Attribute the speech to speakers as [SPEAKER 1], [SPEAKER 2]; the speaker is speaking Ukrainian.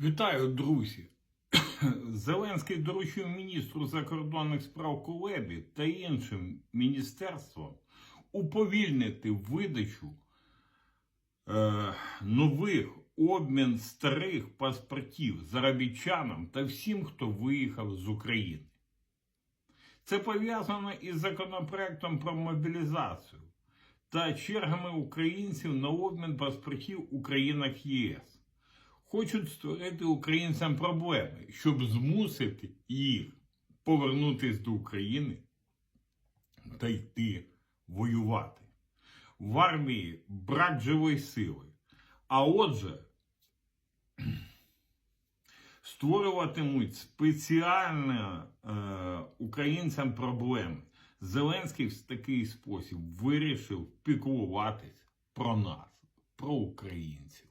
[SPEAKER 1] Вітаю, друзі! Зеленський доручив міністру закордонних справ Кулебі та іншим міністерствам уповільнити видачу е, нових обмін старих паспортів заробітчанам та всім, хто виїхав з України. Це пов'язано із законопроектом про мобілізацію та чергами українців на обмін паспортів у країнах ЄС хочуть створити українцям проблеми, щоб змусити їх повернутися до України та йти воювати. В армії брак живої сили. А отже, створюватимуть спеціально е, українцям проблеми. Зеленський в такий спосіб вирішив піклуватись про нас, про українців.